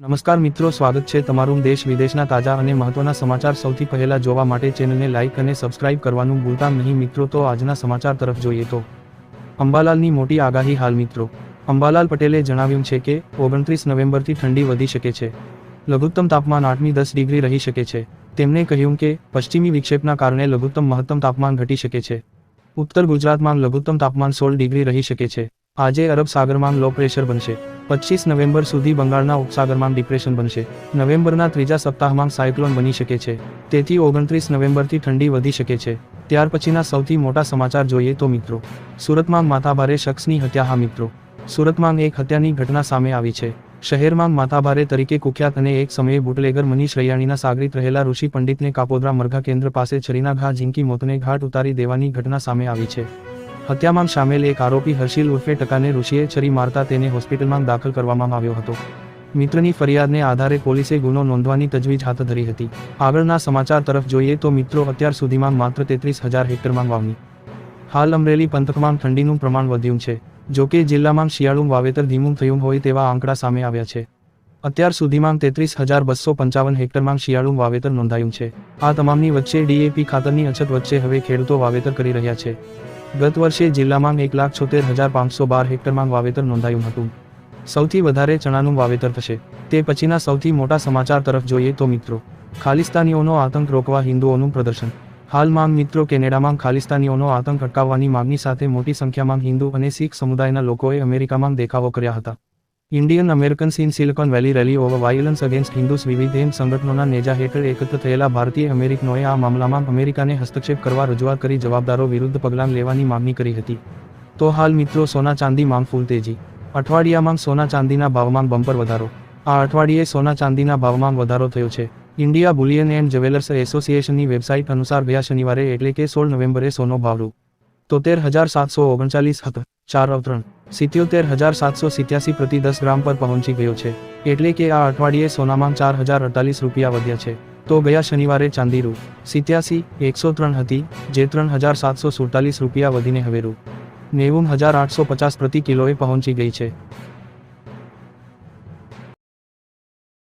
નમસ્કાર મિત્રો, સ્વાગત છે તમારું દેશ વિદેશના તાજા અને મહત્વના સમાચાર સૌથી પહેલા જોવા માટે ચેનલને લાઇક અને સબસ્ક્રાઇબ કરવાનું ભૂલતા નહીં મિત્રો, તો આજના સમાચાર તરફ જોઈએ તો. અંબાલાલની મોટી આગાહી હાલ મિત્રો. અંબાલાલ પટેલે જણાવ્યું છે કે, ઓગણત્રીસ નવેમ્બરથી ઠંડી વધી શકે છે. લઘુત્તમ તાપમાન આઠમી દસ ડિગ્રી રહી શકે છે. તેમણે કહ્યું કે, પશ્ચિમી વિક્ષેપના કારણે લઘુત્તમ મહત્તમ તાપમાન ઘટી શકે છે. ઉત્તર ગુજરાતમાં લઘુત્તમ તાપમાન સોળ ડિગ્રી રહી શકે છે. આજે અરબ સાગરમાં લો પ્રેશર બનશે. પચીસ નવેમ્બર સુધી બંગાળના ઉપસાગરમાં ડિપ્રેશન બનશે. નવેમ્બરના ત્રીજા સપ્તાહમાં સાયક્લોન બની શકે છે. તેથી ઓગણત્રીસ નવેમ્બરથી ઠંડી વધી શકે છે. ત્યાર પછીના સૌથી મોટા સમાચાર જોઈએ તો મિત્રો. સુરતમાં માથાભારે શખ્સની હત્યા, હા મિત્રો. સુરતમાં એક હત્યાની ઘટના સામે આવી છે. શહેરમાં માથાભારે તરીકે કુખ્યાત અને એક સમયે બુટલેગર મનીષ રૈયાણીના સાગરીત રહેલા ઋષિ પંડિતને કાપોદ્રા મરઘા કેન્દ્ર પાસે છરીના ઘા ઝીંકી મોતને ઘાટ ઉતારી દેવાની ઘટના સામે આવી છે. હત્યામાં સામેલ એક આરોપી હર્ષિલ ઉર્ફે ટકાને ઋષિએ છરી મારતા તેને હોસ્પિટલમાં દાખલ કરવામાં આવ્યો હતો. મિત્રની ફરિયાદને આધારે પોલીસે ગુનો નોંધવાની તજવીજ હાથ ધરી હતી. આગળના સમાચાર તરફ જોઈએ તો મિત્રો અત્યાર સુધીમાં માત્ર તેત્રીસ હજાર હેક્ટરમાં વાવણી. હાલ અમરેલી પંથકમાં ઠંડીનું પ્રમાણ વધ્યું છે. જો કે જિલ્લામાં શિયાળું વાવેતર ધીમું થયું હોય તેવા આંકડા સામે આવ્યા છે. અત્યાર સુધીમાં તેત્રીસ હજાર બસો પંચાવન હેક્ટરમાં શિયાળું વાવેતર નોંધાયું છે. આ તમામની વચ્ચે ડીએપી ખાતરની અછત વચ્ચે હવે ખેડૂતો વાવેતર કરી રહ્યા છે. ગત વર્ષે જિલ્લામાં એક લાખ છોતેર હજાર પાંચસો બાર હેક્ટરમાં વાવેતર નોંધાયું હતું. સૌથી વધારે ચણાનું વાવેતર થશે. તે પછીના સૌથી મોટા સમાચાર તરફ જોઈએ તો મિત્રો, ખાલિસ્તાનીઓનો આતંક રોકવા હિન્દુઓનું પ્રદર્શન. હાલમાં મિત્રો કેનેડામાં ખાલિસ્તાનીઓનો આતંક અટકાવવાની માગણી સાથે મોટી સંખ્યામાં હિન્દુ અને શીખ સમુદાયના લોકોએ અમેરિકામાં દેખાવો કર્યા હતા. Indian Americans in Silicon Valley rally over violence against Hindus વિવિધ એમ સંગઠનોના નેજા હેઠળ એકત્ર થયેલા ભારતીય અમેરિકનોએ આ મામલામાં અમેરિકાને હસ્તક્ષેપ કરવા રજૂઆત કરી, જવાબદારો વિરુદ્ધ પગલાં લેવાની માંગણી કરી હતી. તો હાલ મિત્રો, સોના ચાંદી માંગ ફૂલ તેજી. અઠવાડિયામાં સોના ચાંદીના ભાવમાં બમ્પર વધારો. આ અઠવાડિયે સોના ચાંદીના ભાવમાં વધારો થયો છે. ઇન્ડિયા બુલિયન એન્ડ જ્વેલર્સ એસોસિએશનની વેબસાઇટ અનુસાર ગયા શનિવારે એટલે કે સોળ નવેમ્બરે સોનો ભાવ રૂ. તોતેર હજાર સાતસો ઓગણચાલીસ હતો. ચાર અવતરણ. સિત્યોતેર હજાર સાતસો સિત્યાસી પ્રતિ દસ ગ્રામ પર પહોંચી ગયો છે. એટલે કે આ અઠવાડિયે સોનામાં ચાર હજાર અડતાલીસ રૂપિયા વધ્યા છે. તો ગયા શનિવારે ચાંદી રૂ સિત્યાસી, એકસો ત્રણ હતી, જે ત્રણ હજાર સાતસો સુડતાલીસ રૂપિયા વધીને હવે રૂ નેવું હજાર આઠસો પચાસ પ્રતિ કિલોએ પહોંચી ગઈ છે.